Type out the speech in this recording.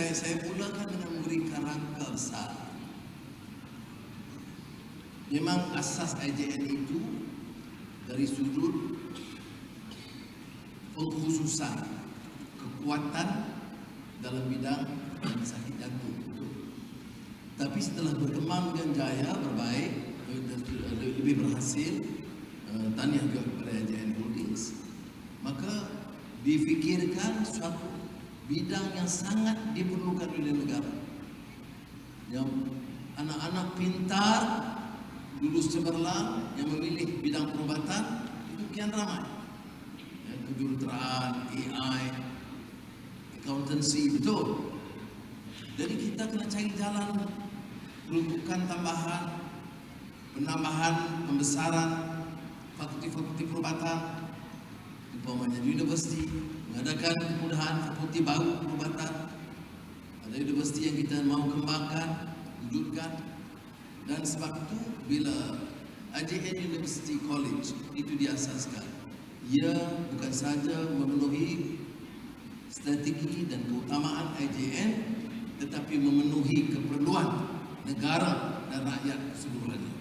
saya saya mulakan dengan memberikan rangka besar. Memang asas IJN itu dari sudut pengkhususan kekuatan dalam bidang rumah sakit jantung. Tapi setelah berkembang dengan jaya berbaik lebih berhasil eh, tahniah juga kepada IJN Holdings maka difikirkan suatu bidang yang sangat negara yang anak-anak pintar lulus cemerlang yang memilih bidang perubatan itu kian ramai. Ya, kejuruteraan, AI, accountancy, betul. Jadi kita kena cari jalan peruntukan tambahan penambahan, pembesaran fakulti-fakulti perubatan. Umpamanya di universiti mengadakan kemudahan fakulti baru perubatan ada universiti yang kita mau kembangkan wujudkan dan sebab itu bila AJN University College itu diasaskan ia bukan saja memenuhi strategi dan keutamaan IJN tetapi memenuhi keperluan negara dan rakyat keseluruhannya